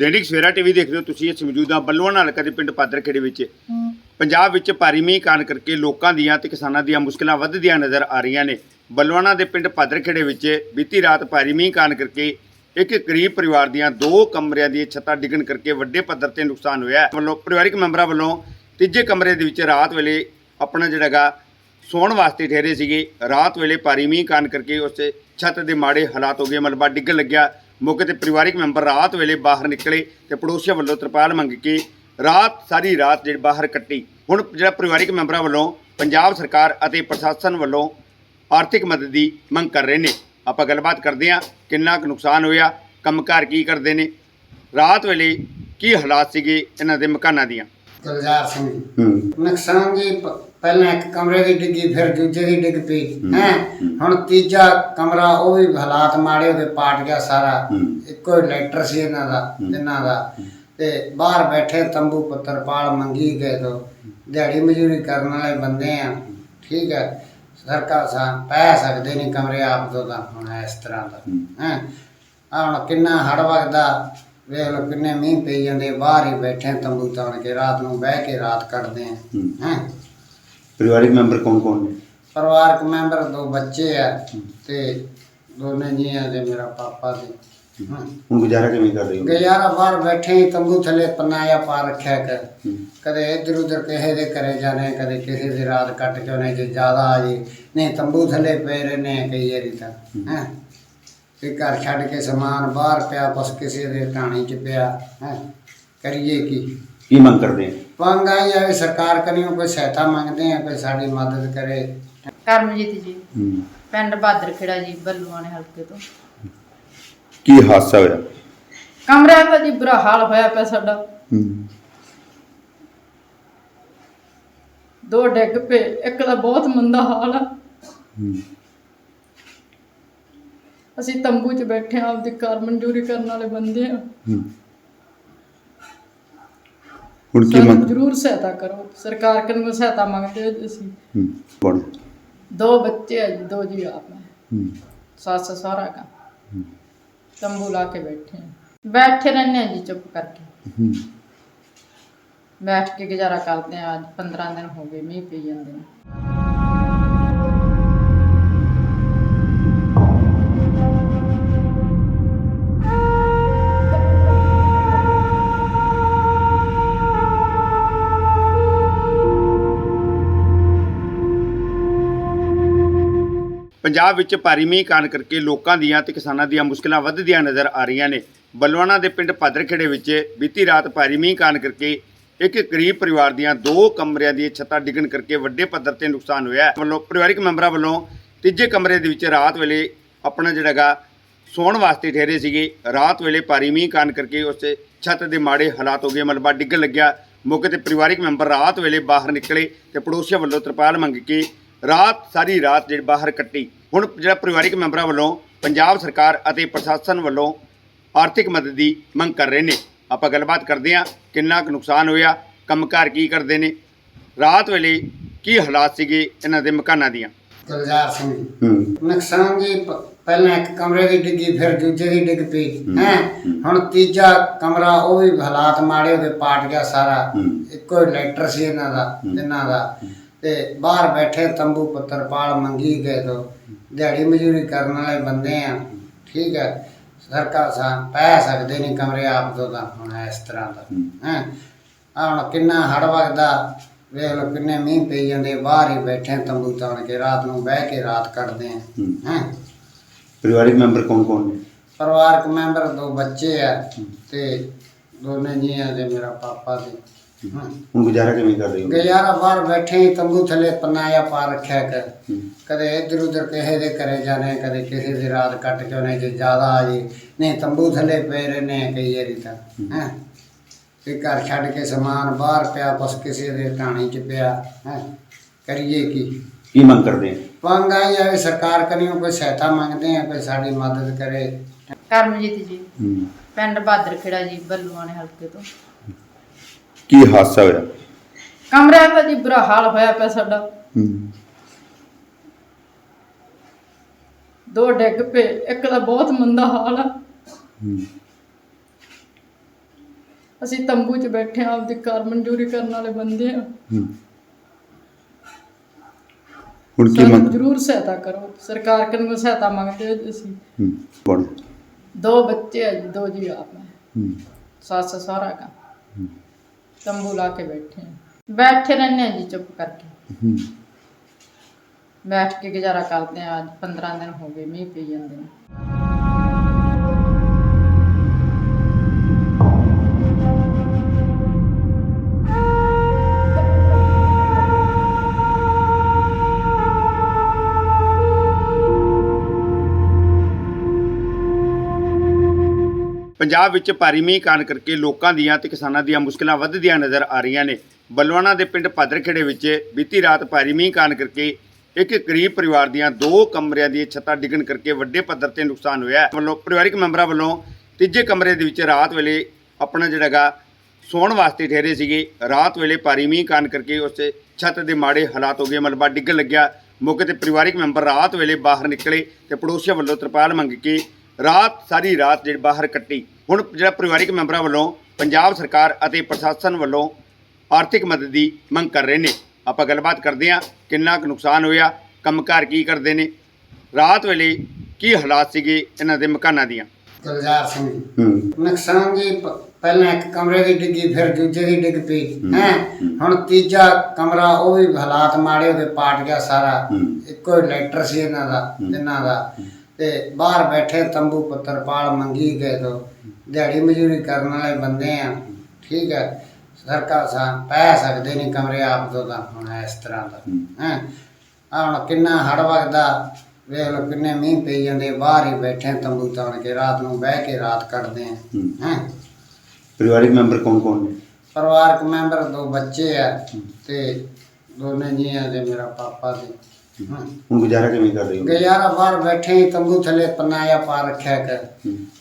Dainik Savera TV ਦੇਖਦੇ ਹੋ ਤੁਸੀਂ, ਇਸ ਮੌਜੂਦਾ ਬੱਲੂਆਣਾ ਹਲਕਾ ਦੇ ਪਿੰਡ ਪਾਦਰਖੇੜੇ ਵਿੱਚ। ਪੰਜਾਬ ਵਿੱਚ ਭਾਰੀ ਮੀਂਹ ਕਾਰਨ ਕਰਕੇ ਲੋਕਾਂ ਦੀਆਂ ਤੇ ਕਿਸਾਨਾਂ ਦੀਆਂ ਮੁਸ਼ਕਲਾਂ ਵੱਧਦੀਆਂ ਨਜ਼ਰ ਆ ਰਹੀਆਂ ਨੇ। ਬੱਲੂਆਣਾ ਦੇ ਪਿੰਡ ਪਾਦਰਖੇੜੇ ਵਿੱਚ ਬੀਤੀ ਰਾਤ ਭਾਰੀ ਮੀਂਹ ਕਾਰਨ ਕਰਕੇ ਇੱਕ ਗਰੀਬ ਪਰਿਵਾਰ ਦੀਆਂ ਦੋ ਕਮਰਿਆਂ ਦੀਆਂ ਛੱਤਾਂ ਡਿੱਗਣ ਕਰਕੇ ਵੱਡੇ ਪੱਧਰ ਤੇ ਨੁਕਸਾਨ ਹੋਇਆ ਵੱਲੋਂ ਪਰਿਵਾਰਕ ਮੈਂਬਰਾਂ ਵੱਲੋਂ ਤੀਜੇ ਕਮਰੇ ਦੇ ਵਿੱਚ ਰਾਤ ਵੇਲੇ ਆਪਣਾ ਜਿਹੜਾ ਗਾ ਸੌਣ ਵਾਸਤੇ ਠਹਿਰੇ ਸੀਗੇ। ਰਾਤ ਵੇਲੇ ਭਾਰੀ ਮੀਂਹ ਕਾਰਨ ਕਰਕੇ ਉਸ ਛੱਤ ਦੇ ਮਾੜੇ ਹਾਲਾਤ ਹੋ ਗਏ, ਮਲਬਾ ਡਿੱਗਣ ਲੱਗਿਆ। ਮੌਕੇ ਤੇ ਪਰਿਵਾਰਕ ਮੈਂਬਰ ਰਾਤ ਵੇਲੇ ਬਾਹਰ ਨਿਕਲੇ ਤੇ ਪੜੋਸੀਆਂ ਵੱਲੋਂ ਤਰਪਾਲ ਮੰਗ ਕੇ ਰਾਤ, ਸਾਰੀ ਰਾਤ ਜਿਹੜੀ ਬਾਹਰ ਕੱਟੀ। ਹੁਣ ਜਿਹੜਾ ਪਰਿਵਾਰਿਕ ਮੈਂਬਰਾਂ ਵੱਲੋਂ ਪੰਜਾਬ ਸਰਕਾਰ ਅਤੇ ਪ੍ਰਸ਼ਾਸਨ ਵੱਲੋਂ ਆਰਥਿਕ ਮਦਦ ਦੀ ਮੰਗ ਕਰ ਰਹੇ ਨੇ। ਆਪਾਂ ਗੱਲਬਾਤ ਕਰਦੇ ਹਾਂ ਕਿੰਨਾ ਕੁ ਨੁਕਸਾਨ ਹੋਇਆ, ਕੰਮਕਾਰ ਕੀ ਕਰਦੇ ਨੇ, ਰਾਤ ਵੇਲੇ ਕੀ ਹਾਲਾਤ ਸੀਗੇ ਇਹਨਾਂ ਦੇ ਮਕਾਨਾਂ ਦੀਆਂ। ਗੁਲਜ਼ਾਰ ਸਿੰਘ ਜੀ। ਹੂੰ। ਨੁਕਸਾਨ ਜੀ ਪ- ਪਹਿਲਾਂ ਇੱਕ ਕਮਰੇ ਦੀ ਡਿੱਗੀ ਫਿਰ ਦੂਜੇ ਦੀ ਡਿੱਗ ਪਈ। ਹੈ। ਹੁਣ ਤੀਜਾ ਕਮਰਾ ਉਹ ਵੀ ਹਾਲਾਤ ਮਾੜੇ ਉਹਦੇ ਪਾਟ ਗਿਆ ਸਾਰਾ। ਹੂੰ। ਇੱਕੋ ਹੀ ਲੈਟਰ ਸੀ ਇਹਨਾਂ ਦਾ ਇਹਨਾਂ ਦਾ। ਤੇ ਬਾਹਰ ਬੈਠੇ ਤੰਬੂ ਪੱਤਰ ਪਾਲ ਮੰਗੀ ਗਏ ਤੋਂ ਦਿਹਾੜੀ ਮਜ਼ਦੂਰੀ ਕਰਨ ਵਾਲੇ ਬੰਦੇ ਆ। ਠੀਕ ਹੈ। ਸਰਕਾਰ ਸਾ ਪੈ ਸਕਦੇ ਨਹੀਂ ਕਮਰੇ ਆਪ ਤੋਂ ਤਾਂ ਹੁਣ ਇਸ ਤਰ੍ਹਾਂ ਦਾ। ਹੈ। ਹੁਣ ਕਿੰਨਾ ਹੜ ਵਗਦਾ। ਵੇਖ ਲਓ ਕਿੰਨੇ ਮੀਂਹ ਪਈ ਜਾਂਦੇ ਬਾਹਰ ਹੀ ਬੈਠੇ ਤੰਬੂ ਤਾਣ ਕੇ ਰਾਤ ਨੂੰ ਬਹਿ ਕੇ ਰਾਤ ਕੱਢਦੇ ਆ। ਹੂੰ। ਹੈ? ਪਰਿਵਾਰਕ ਮੈਂਬਰ ਕੌਣ ਕੌਣ ਨੇ? ਪਰਿਵਾਰਕ ਮੈਂਬਰ ਦੋ ਬੱਚੇ ਆ ਤੇ ਦੋਨੇ ਜੀ ਆ ਤੇ ਮੇਰਾ ਪਾਪਾ ਹਾਂ। ਹੁਣ ਗੁਜ਼ਾਰਾ ਕਿਵੇਂ ਕਰ ਰਹੇ ਹੋ? ਗੁਜ਼ਾਰਾ ਬਾਹਰ ਬੈਠੇ ਹੀ ਤੰਬੂ ਥੱਲੇ ਪਨਾਇਆ ਪਾ ਰੱਖਿਆ ਕਰ। ਹੂੰ। ਕਦੇ ਇੱਧਰ ਉੱਧਰ ਕਿਸੇ ਦੇ ਘਰੇ ਜਾਣੇ ਕਦੇ ਕਿਸੇ ਦੀ ਰਾਤ ਕੱਟ ਕੇ ਉਹਨੇ ਜੇ ਜ਼ਿਆਦਾ ਆ ਜੀ। ਨਹੀਂ ਤੰਬੂ ਥੱਲੇ ਪਏ ਰਹਿੰਦੇ ਆ ਕਈ ਵਾਰੀ ਤਾਂ। ਹੈ? ਤੇ ਘਰ ਛੱਡ ਕੇ ਸਮਾਨ ਬਾਹਰ ਪਿਆ ਬਸ ਕਿਸੇ ਦੇ ਟਾਣੀ 'ਚ ਪਿਆ ਹੈ। ਕਰੀਏ ਕੀ? ਕੀ ਮੰਗ ਕਰਦੇ ਆ ਆਈ ਆ ਵੀ ਸਰਕਾਰ ਕਰੀਓ ਕੋਈ ਸਹਾਇਤਾ ਮੰਗਦੇ ਆ ਕੋਈ ਸਾਡੀ ਮਦਦ ਕਰੇ। ਕਰਮਜੀਤ ਜੀ ਹੂੰ। ਪਿੰਡ ਬਹਾਦਰ ਖੇੜਾ ਜੀ ਬੱਲੂਆਣੇ ਹਲਕੇ ਤੋਂ। ਕੀ ਹਾਦਸਾ ਹੋਇਆ? ਕਮਰਿਆਂ ਦਾ ਜੀ ਬੁਰਾ ਹਾਲ ਹੋਇਆ ਪਿਆ ਸਾਡਾ। ਹੂੰ। ਦੋ ਡਿੱਗ ਪਏ ਇੱਕ ਦਾ ਬਹੁਤ ਮੰਦਾ ਹਾਲ ਆ। ਹੂੰ। ਅਸੀਂ ਤੰਬੂ 'ਚ ਬੈਠੇ ਆ ਆਪਦੀ ਕਾਰ ਮਨਜ਼ੂਰੀ ਕਰਨ ਵਾਲੇ ਬੰਦੇ ਆ ਹੂੰ। ਹੁਣ ਕੀ ਸਾਨੂੰ ਮੰਗ ਜ਼ਰੂਰ ਸਹਾਇਤਾ ਕਰੋ। ਸਰਕਾਰ ਕੋਲੋਂ ਸਹਾਇਤਾ ਮੰਗਦੇ ਹਾਂ ਜੀ ਅਸੀਂ ਹੂੰ ਦੋ ਬੱਚੇ ਆ ਜੀ ਦੋ ਜੀ ਆਪ ਹੈ ਹੂੰ। ਸੱਸ ਸਹੁਰਾ ਦਾ ਹੂੰ। ਤੰਬੂ ਲਾ ਕੇ ਬੈਠੇ ਆ ਬੈਠੇ ਰਹਿੰਦੇ ਆ ਜੀ ਚੁੱਪ ਕਰਕੇ। ਹੂੰ। ਬੈਠ ਕੇ ਗੁਜ਼ਾਰਾ ਕਰਦੇ ਆ ਅੱਜ 15 ਦਿਨ ਹੋ ਗਏ ਮੀਂਹ ਪਈ ਜਾਂਦੇ ਨੇ। ਪੰਜਾਬ ਵਿੱਚ ਭਾਰੀ ਮੀਂਹ ਕਾਰਨ ਕਰਕੇ ਲੋਕਾਂ ਦੀਆਂ ਤੇ ਕਿਸਾਨਾਂ ਦੀਆਂ ਮੁਸ਼ਕਲਾਂ ਵੱਧਦੀਆਂ ਨਜ਼ਰ ਆ ਰਹੀਆਂ ਨੇ। ਬੱਲੂਆਣਾ ਦੇ ਪਿੰਡ ਪਾਦਰਖੇੜੇ ਵਿੱਚ ਬੀਤੀ ਰਾਤ ਭਾਰੀ ਮੀਂਹ ਕਾਰਨ ਕਰਕੇ ਇੱਕ ਗਰੀਬ ਪਰਿਵਾਰ ਦੀਆਂ ਦੋ ਕਮਰਿਆਂ ਦੀਆਂ ਛੱਤਾਂ ਡਿੱਗਣ ਕਰਕੇ ਵੱਡੇ ਪੱਧਰ ਤੇ ਨੁਕਸਾਨ ਹੋਇਆ ਵੱਲੋਂ ਪਰਿਵਾਰਕ ਮੈਂਬਰਾਂ ਵੱਲੋਂ ਤੀਜੇ ਕਮਰੇ ਦੇ ਵਿੱਚ ਰਾਤ ਵੇਲੇ ਆਪਣਾ ਜਿਹੜਾ ਗਾ ਸੌਣ ਵਾਸਤੇ ਠਹਿਰੇ ਸੀਗੇ। ਰਾਤ ਵੇਲੇ ਭਾਰੀ ਮੀਂਹ ਕਾਰਨ ਕਰਕੇ ਉਸ ਛੱਤ ਦੇ ਮਾੜੇ ਹਾਲਾਤ ਹੋ ਗਏ, ਮਲਬਾ ਡਿੱਗਣ ਲੱਗਿਆ। ਮੌਕੇ ਤੇ ਪਰਿਵਾਰਕ ਮੈਂਬਰ ਰਾਤ ਵੇਲੇ ਬਾਹਰ ਨਿਕਲੇ ਤੇ ਪੜੋਸੀਆਂ ਵੱਲੋਂ ਤਰਪਾਲ ਮੰਗ ਕੇ ਰਾਤ ਸਾਰੀ ਰਾਤ ਜਿਹੜੀ ਬਾਹਰ ਕੱਟੀ। ਹੁਣ ਜਿਹੜਾ ਪਰਿਵਾਰਕ ਮੈਂਬਰਾਂ ਵੱਲੋਂ ਪੰਜਾਬ ਸਰਕਾਰ ਅਤੇ ਪ੍ਰਸ਼ਾਸਨ ਵੱਲੋਂ ਆਰਥਿਕ ਮਦਦ ਦੀ ਮੰਗ ਕਰ ਰਹੇ ਨੇ। ਆਪਾਂ ਗੱਲਬਾਤ ਕਰਦੇ ਹਾਂ ਕਿੰਨਾ ਕੁ ਨੁਕਸਾਨ ਹੋਇਆ ਕੰਮਕਾਰ ਕੀ ਕਰਦੇ ਨੇ ਰਾਤ ਵੇਲੇ ਕੀ ਹਾਲਾਤ ਸੀਗੇ ਇਹਨਾਂ ਦੇ ਮਕਾਨਾਂ ਦੀਆਂ? ਗੁਲਜ਼ਾਰ ਸਿੰਘ। ਹੂੰ। ਨੁਕਸਾਨ ਜੀ ਪ- ਪਹਿਲਾਂ ਇੱਕ ਕਮਰੇ ਦੀ ਡਿੱਗੀ ਫਿਰ ਦੂਜੇ ਦੀ ਡਿੱਗ ਪਈ ਹੈ ਹੁਣ ਤੀਜਾ ਕਮਰਾ ਉਹ ਵੀ ਹਾਲਾਤ ਮਾੜੇ ਉਹਦੇ ਪਾਟ ਗਿਆ ਸਾਰਾ। ਹੂੰ। ਇੱਕੋ ਹੀ ਲੈਟਰ ਸੀ ਇਹਨਾਂ ਦਾ ਇਹਨਾਂ ਦਾ। ਤੇ ਬਾਹਰ ਬੈਠੇ ਤੰਬੂ ਪੱਤਰ ਪਾਲ ਮੰਗੀ ਗਏ ਤੋਂ ਦਿਹਾੜੀ ਮਜ਼ਦੂਰੀ ਕਰਨ ਵਾਲੇ ਬੰਦੇ ਆ। ਠੀਕ ਹੈ ਸਰਕਾਰ ਸਾ ਪੈ ਸਕਦੇ ਨਹੀਂ ਕਮਰੇ ਆਪ ਤੋਂ ਤਾਂ ਹੁਣ ਇਸ ਤਰ੍ਹਾਂ ਦਾ। ਹੈ। ਹੁਣ ਕਿੰਨਾ ਹੜ ਵਗਦਾ। ਵੇਖ ਲਓ ਕਿੰਨੇ ਮੀਂਹ ਪਈ ਜਾਂਦੇ। ਬਾਹਰ ਹੀ ਬੈਠੇ ਤੰਬੂ ਤਾਣ ਕੇ ਰਾਤ ਨੂੰ ਬਹਿ ਕੇ ਰਾਤ ਕੱਢਦੇ ਆ। ਹੂੰ। ਪਰਿਵਾਰਕ ਮੈਂਬਰ ਕੌਣ ਕੌਣ ਨੇ? ਪਰਿਵਾਰਕ ਮੈਂਬਰ ਦੋ ਬੱਚੇ ਆ ਤੇ ਦੋਨੇ ਜੀ ਆ ਤੇ ਮੇਰਾ ਪਾਪਾ ਤੇ ਹੁਣ ਗੁਜ਼ਾਰਾ ਕਿਵੇਂ ਕਰ ਰਹੇ ਹੋ? ਗੁਜ਼ਾਰਾ ਬਾਹਰ ਬੈਠੇ ਹੀ ਤੰਬੂ ਥੱਲੇ ਪਨਾਇਆ ਪਾ ਰੱਖਿਆ ਕਰ। ਹੂੰ। ਕਦੇ ਇੱਧਰ ਉੱਧਰ ਕਿਸੇ ਦੇ ਘਰੇ ਜਾਣੇ ਕਦੇ ਕਿਸੇ ਦੀ ਰਾਤ ਕੱਟ ਕੇ ਉਹਨੇ ਜੇ ਜ਼ਿਆਦਾ ਆ ਜੀ। ਨਹੀਂ ਤੰਬੂ ਥੱਲੇ ਪਏ ਰਹਿੰਦੇ ਕਈ ਵਾਰੀ ਤਾਂ ਹੈ। ਤੇ ਘਰ ਛੱਡ ਕੇ ਸਮਾਨ ਬਾਹਰ ਪਿਆ ਬਸ ਕਿਸੇ ਦੇ ਟਾਣੀ 'ਚ ਪਿਆ ਹੈ। ਕਰੀਏ ਕੀ? ਕੀ ਮੰਗ ਕਰਦੇ ਮੰਗ ਆਈ ਵੀ ਸਰਕਾਰ ਕਰੀਓ ਕੋਈ ਸਹਾਇਤਾ ਮੰਗਦੇ ਆ ਕੋਈ ਸਾਡੀ ਮਦਦ ਕਰੇ। ਕਰਮਜੀਤ ਜੀ ਹੂੰ। ਪਿੰਡ ਬਹਾਦਰ ਖੇੜਾ ਜੀ ਬੱਲੂਆਣੇ ਹਲਕੇ ਤੋਂ। ਕੀ ਹਾਦਸਾ ਹੋਇਆ? ਕਮਰਿਆਂ ਦਾ ਜੀ ਬੁਰਾ ਹਾਲ ਹੋਇਆ ਪਿਆ ਸਾਡਾ। ਹੂੰ। ਦੋ ਡਿੱਗ ਪਏ ਇੱਕ ਦਾ ਬਹੁਤ ਮੰਦਾ ਹਾਲ ਆ। ਹੂੰ। ਅਸੀਂ ਤੰਬੂ 'ਚ ਬੈਠੇ ਆਂ ਆਪਦੀ ਕਾਰ ਮਨਜ਼ੂਰੀ ਕਰਨ ਵਾਲੇ ਬੰਦੇ ਆ। ਹੂੰ। ਹੁਣ ਕੀ ਸਾਨੂੰ ਮੰਗ ਜ਼ਰੂਰ ਸਹਾਇਤਾ ਕਰੋ। ਸਰਕਾਰ ਕੋਲੋਂ ਸਹਾਇਤਾ ਮੰਗਦੇ ਹਾਂ ਅਸੀਂ? ਹੂੰ ਬਣ ਦੋ ਬੱਚੇ ਆ ਜੀ ਦੋ ਜੀ ਆਪ ਹੈ ਹੂੰ। ਸੱਸ ਸਹੁਰਾ ਹੂੰ। ਤੰਬੂ ਲਾ ਕੇ ਬੈਠੇ ਆ ਬੈਠੇ ਰਹਿੰਦੇ ਆ ਜੀ ਚੁੱਪ ਕਰਕੇ। ਹੂੰ। ਬੈਠ ਕੇ ਗੁਜ਼ਾਰਾ ਕਰਦੇ ਆ ਅੱਜ 15 ਦਿਨ ਹੋ ਗਏ ਮੀਂਹ ਪਈ ਜਾਂਦੇ ਨੇ। ਪੰਜਾਬ ਵਿੱਚ ਭਾਰੀ ਮੀਂਹ ਕਾਰਨ ਕਰਕੇ ਲੋਕਾਂ ਦੀਆਂ ਤੇ ਕਿਸਾਨਾਂ ਦੀਆਂ ਮੁਸ਼ਕਲਾਂ ਵੱਧਦੀਆਂ ਨਜ਼ਰ ਆ ਰਹੀਆਂ ਨੇ। ਬਲਵਾਣਾ ਦੇ ਪਿੰਡ ਭਾਦਰਖੇੜੇ ਵਿੱਚ ਬੀਤੀ ਰਾਤ ਭਾਰੀ ਮੀਂਹ ਕਾਰਨ ਕਰਕੇ ਇੱਕ ਗਰੀਬ ਪਰਿਵਾਰ ਦੀਆਂ ਦੋ ਕਮਰਿਆਂ ਦੀਆਂ ਛੱਤਾਂ ਡਿੱਗਣ ਕਰਕੇ ਵੱਡੇ ਪੱਧਰ ਤੇ ਨੁਕਸਾਨ ਹੋਇਆ ਵੱਲੋਂ ਪਰਿਵਾਰਕ ਮੈਂਬਰਾਂ ਵੱਲੋਂ ਤੀਜੇ ਕਮਰੇ ਦੇ ਵਿੱਚ ਰਾਤ ਵੇਲੇ ਆਪਣਾ ਜਿਹੜਾ ਗਾ ਸੌਣ ਵਾਸਤੇ ਠਹਿਰੇ ਸੀਗੇ। ਰਾਤ ਵੇਲੇ ਭਾਰੀ ਮੀਂਹ ਕਾਰਨ ਕਰਕੇ ਉਸ ਛੱਤ ਦੇ ਮਾੜੇ ਹਾਲਾਤ ਹੋ ਗਏ, ਮਲਬਾ ਡਿੱਗਣ ਲੱਗਿਆ। ਮੌਕੇ ਤੇ ਪਰਿਵਾਰਿਕ ਮੈਂਬਰ ਰਾਤ ਵੇਲੇ ਬਾਹਰ ਨਿਕਲੇ ਤੇ ਪੜੋਸੀਆਂ ਵੱਲੋਂ ਤਰਪਾਲ ਮੰਗ ਕੇ ਰਾਤ ਸਾਰੀ ਰਾਤ ਜਿਹੜੀ ਬਾਹਰ ਕੱਟੀ। ਹੁਣ ਜਿਹੜਾ ਪਰਿਵਾਰਕ ਮੈਂਬਰਾਂ ਵੱਲੋਂ ਪੰਜਾਬ ਸਰਕਾਰ ਅਤੇ ਪ੍ਰਸ਼ਾਸਨ ਵੱਲੋਂ ਆਰਥਿਕ ਮਦਦ ਦੀ ਮੰਗ ਕਰ ਰਹੇ ਨੇ। ਆਪਾਂ ਗੱਲਬਾਤ ਕਰਦੇ ਹਾਂ ਕਿੰਨਾ ਕੁ ਨੁਕਸਾਨ ਹੋਇਆ ਕੰਮਕਾਰ ਕੀ ਕਰਦੇ ਨੇ ਰਾਤ ਵੇਲੇ ਕੀ ਹਾਲਾਤ ਸੀਗੇ ਇਹਨਾਂ ਦੇ ਮਕਾਨਾਂ ਦੀਆਂ। ਗੁਲਜ਼ਾਰ ਸਿੰਘ ਜੀ। ਹੂੰ। ਨੁਕਸਾਨ ਜੀ ਪ- ਪਹਿਲਾਂ ਇੱਕ ਕਮਰੇ ਦੀ ਡਿੱਗੀ ਫਿਰ ਦੂਜੇ ਦੀ ਡਿੱਗ ਪਈ। ਹੂੰ। ਹੁਣ ਤੀਜਾ ਕਮਰਾ ਉਹ ਵੀ ਹਾਲਾਤ ਮਾੜੇ ਗਏ ਪਾਟ ਗਿਆ ਸਾਰਾ। ਇੱਕੋ ਹੀ ਲੈਟਰ ਸੀ ਇਹਨਾਂ ਦਾ। ਇਹਨਾਂ ਦਾ। ਤੇ ਬਾਹਰ ਬੈਠੇ ਤੰਬੂ ਪੱਤਰ ਪਾਲ ਮੰਗੀ ਗਏ ਤੋਂ ਦਿਹਾੜੀ ਮਜ਼ਦੂਰੀ ਕਰਨ ਵਾਲੇ ਬੰਦੇ ਆ। ਠੀਕ ਹੈ। ਸਰਕਾਰ ਸਾ ਪੈ ਸਕਦੇ ਨਹੀਂ ਕਮਰੇ ਆਪ ਤੋਂ ਤਾਂ ਹੁਣ ਇਸ ਤਰ੍ਹਾਂ ਦਾ। ਹੂੰ। ਹੁਣ ਕਿੰਨਾ ਹੜ ਵਗਦਾ ਵੇਖ ਲਓ ਕਿੰਨੇ ਮੀਂਹ ਪਈ ਜਾਂਦੇ ਬਾਹਰ ਹੀ ਬੈਠੇ ਤੰਬੂ ਤਾਣ ਕੇ ਰਾਤ ਨੂੰ ਬਹਿ ਕੇ ਰਾਤ ਕੱਢਦੇ ਆ। ਹੂੰ। ਪਰਿਵਾਰਕ ਮੈਂਬਰ ਕੌਣ ਕੌਣ ਨੇ? ਪਰਿਵਾਰਕ ਮੈਂਬਰ ਦੋ ਬੱਚੇ ਆ ਤੇ ਦੋਨੇ ਜੀ ਆ ਤੇ ਮੇਰਾ ਪਾਪਾ ਤੇ ਹੁਣ ਗੁਜ਼ਾਰਾ ਕਿਵੇਂ ਕਰ ਰਹੇ ਹੋ? ਗੁਜ਼ਾਰਾ ਬਾਹਰ ਬੈਠੇ ਹੀ ਤੰਬੂ ਥੱਲੇ ਪਨਾਇਆ ਪਾ ਰੱਖਿਆ ਕਰ।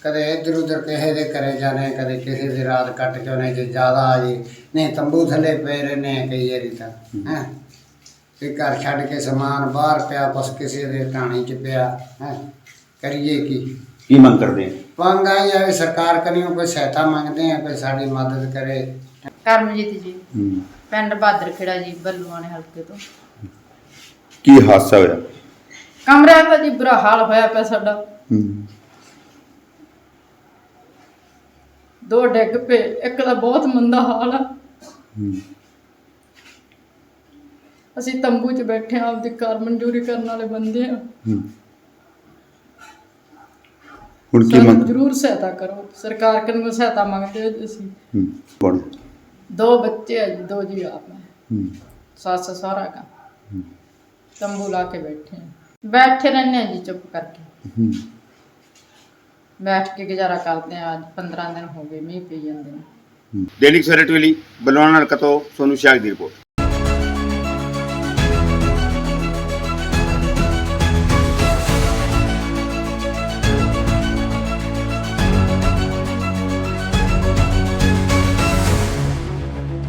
ਕਦੇ ਇੱਧਰ ਉੱਧਰ ਕਿਸੇ ਦੇ ਘਰੇ ਜਾਣੇ ਕਦੇ ਕਿਸੇ ਦੀ ਰਾਤ ਕੱਟ ਕੇ ਉਹਨੇ ਜੇ ਜ਼ਿਆਦਾ ਆ ਜੇ। ਨਹੀਂ ਤੰਬੂ ਥੱਲੇ ਪਏ ਰਹਿੰਦੇ ਕਈ ਵਾਰੀ ਤਾਂ ਹੈ। ਤੇ ਘਰ ਛੱਡ ਕੇ ਸਮਾਨ ਬਾਹਰ ਪਿਆ ਬਸ ਕਿਸੇ ਦੇ ਟਾਣੀ 'ਚ ਪਿਆ ਹੈ। ਕਰੀਏ ਕੀ? ਕੀ ਮੰਗ ਕਰਦੇ ਆ ਮੰਗ ਆਈ ਆ ਵੀ ਸਰਕਾਰ ਕਰੀਓ ਕੋਈ ਸਹਾਇਤਾ ਮੰਗਦੇ ਆ ਕੋਈ ਸਾਡੀ ਮਦਦ ਕਰੇ। ਕਰਮਜੀਤ ਜੀ ਪਿੰਡ ਬਾਦਰਖੇੜਾ ਜੀ ਬੱਲੂਆਣੇ ਹਲਕੇ ਤੋਂ। ਕੀ ਹਾਦਸਾ ਹੋਇਆ? ਕਮਰਿਆਂ ਦਾ ਜੀ ਬੁਰਾ ਹਾਲ ਹੋਇਆ ਪਿਆ ਸਾਡਾ। ਹੂੰ। ਦੋ ਡਿੱਗ ਪਏ ਇੱਕ ਦਾ ਬਹੁਤ ਮੰਦਾ ਹਾਲ ਆ। ਹੂੰ। ਅਸੀਂ ਤੰਬੂ 'ਚ ਬੈਠੇ ਆਂ ਆਪਦੀ ਕਾਰ ਮਨਜ਼ੂਰੀ ਕਰਨ ਵਾਲੇ ਬੰਦੇ ਆ ਹੂੰ। ਹੁਣ ਕੀ ਸਾਨੂੰ ਮੰਗ ਜ਼ਰੂਰ ਸਹਾਇਤਾ ਕਰੋ। ਸਰਕਾਰ ਕੋਲੋਂ ਸਹਾਇਤਾ ਮੰਗਦੇ ਹਾਂ ਜੀ ਅਸੀਂ ਹੂੰ ਬਣ ਦੋ ਬੱਚੇ ਆ ਜੀ ਦੋ ਜੀ ਆਪ ਹੈ ਹੂੰ। ਸੱਸ ਸਹੁਰਾ ਦਾ ਹੂੰ। ਤੰਬੂ ਲਾ ਕੇ ਬੈਠੇ ਆ। ਬੈਠੇ ਰਹਿੰਦੇ ਆ ਜੀ ਚੁੱਪ ਕਰਕੇ। ਹੂੰ। ਬੈਠ ਕੇ ਗੁਜ਼ਾਰਾ ਕਰਦੇ ਆ ਅੱਜ 15 ਦਿਨ ਹੋ ਗਏ ਮੀਂਹ ਪਈ ਜਾਂਦੇ ਨੇ ਦੈਨਿਕ ਸਵੇਰਾ ਟੀਵੀ ਬਲਵਾਨਾ ਹਲਕਾ ਤੋਂ ਸੋਨੂ ਸ਼ਾਹ ਦੀ ਰਿਪੋਰਟ।